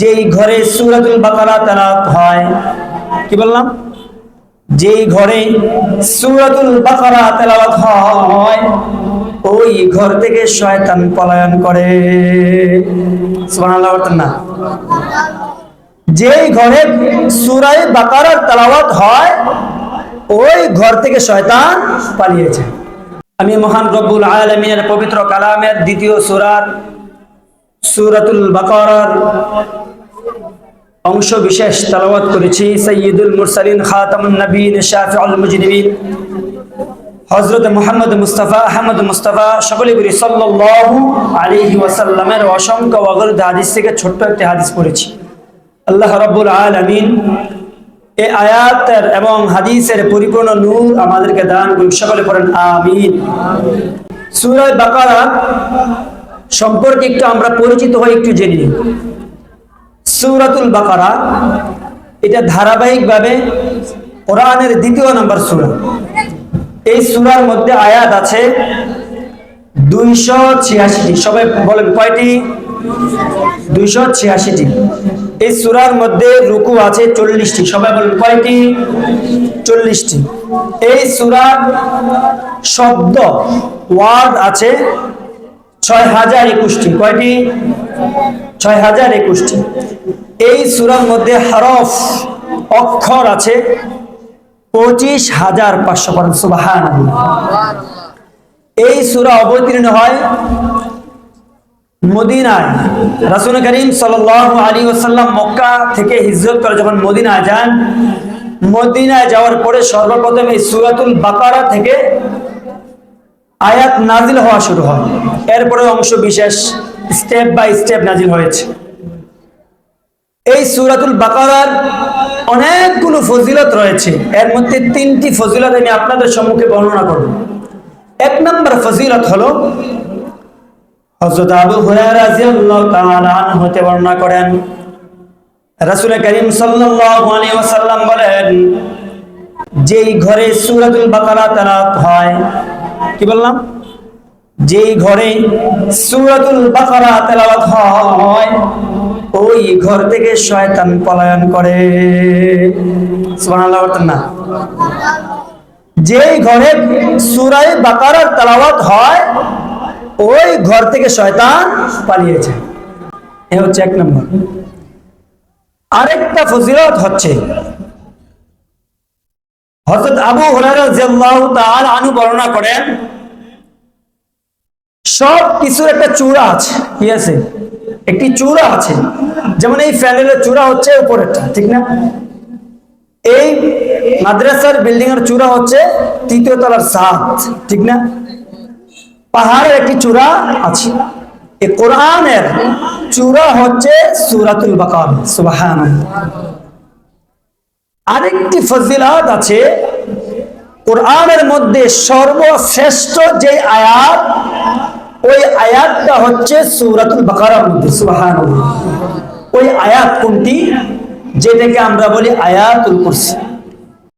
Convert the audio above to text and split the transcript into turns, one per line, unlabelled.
যেই ঘরে সুরাতুল বাকারা তেলাওয়াত হয়, কি বললাম? যেই ঘরে সুরাতুল বাকারা তেলাওয়াত হয়, ওই ঘর থেকে শয়তান পলায়ন করে। সুবহানাল্লাহ না? যেই ঘরে সুরাই বাকারার তেলাওয়াত হয়, ওই ঘর থেকে শয়তান পালিয়েছে। আমি মহান রব্বুল আলমিনের পবিত্র কালামের দ্বিতীয় সুরার সুরাতুল বাকারার অংশ বিশেষ তালাওয়াত করেছি সৈয়দুল মুরসালিন খাতামুন নবীন শাফিউল মুজরিমিন হযরত মুহাম্মদ মুস্তাফা আহমদ মুস্তাফা সকলে বলি সাল্লাল্লাহু আলাইহি ওয়াসাল্লামের অসংখ্য অগণিত হাদিস থেকে ছোট্ট একটি হাদিস পড়েছি। আল্লাহ রাব্বুল আলামিন এই আয়াতের এবং হাদিসের পরিপূর্ণ নূর আমাদেরকে দান করুন, সকলে পড়েন, আমিন। সূরা বাকারা সম্পর্কে একটু আমরা পরিচিত হই একটু জেনে নিই। সূরাতুল বাকারা, এটা ধারাবাহিকভাবে কোরআনের দ্বিতীয় নম্বর সূরা। এই সূরার মধ্যে আয়াত আছে সবাই বলেন, কয়টি? দুইশো ছিয়াশিটি। এই সূরার মধ্যে রুকু আছে চল্লিশটি। সবাই বলেন, কয়টি? চল্লিশটি। এই সূরার শব্দ, ওয়ার্ড আছে ছয় হাজার একুশটি। কয়টি? ছয় হাজার একুশটি। এই সূরার মধ্যে হরফ, অক্ষর আছে পঁচিশ হাজার পাঁচশো সুবাহান এই সূরা অবতীর্ণ হয় মদিনায়। রাসুল করিম সাল আলী ওসাল্লাম মক্কা থেকে হিজরত করে যখন মদিনায় যান, মদিনায় যাওয়ার পরে সর্বপ্রথম এই সুরাতুল বাকারা থেকে আয়াত নাজিল হওয়া শুরু হয়। এরপরে অংশ বিশেষ স্টেপ বাই স্টেপ নাজিল হয়েছে। এই সুরাতুল বাকারার অনেকগুলো ফজিলত রয়েছে। এর মধ্যে তিনটি ফজিলত আমি আপনাদের সম্মুখে বর্ণনা করব। এক নম্বর ফজিলত হলো, হযরত আবু হতে বর্ণনা করেন। রাসূল করিম ওয়াসাল্লাম বলেন, যেই ঘরে সূরাতুল বাকারা তেলাওয়াত হয়, কি বললাম? যেই ঘরে সূরাতুল বাকারা তেলাওয়াত হয়, ওই ঘর থেকে শয়তান পলায়ন করে। সুবহানাল্লাহ বলতেন না? যেই ঘরে সূরায়ে বাকারার তেলাওয়াত হয়, ওই ঘর থেকে শয়তান পালিয়েছে এ হচ্ছে এক নম্বর। আরেকটা ফজিলত হচ্ছে, হযরত আবু হুরায়রা রাদিয়াল্লাহু তাআলা আনু বর্ণনা করেন সব কিছুর একটা চূড়া আছে কি আছে? একটি চূড়া আছে। যেমন এই প্যানেলের চূড়া হচ্ছে উপরেরটা, ঠিক না? এই মাদ্রাসার বিল্ডিং এর চূড়া হচ্ছে তৃতীয় তলার সাত ঠিক না? পাহাড়ের একটি চূড়া আছে। এই কোরআনের চূড়া হচ্ছে সুরাতুল বাকার সুবাহান আরেকটি ফজিলাত আছে, কোরআনের মধ্যে সর্বশ্রেষ্ঠ যে আয়াত ওই আয়াতটা হচ্ছে সুরাতুল বাকারার মধ্যে সুবাহান ওই আয়াত কোনটি? যেটাকে আমরা বলি আয়াতুল কুরসি।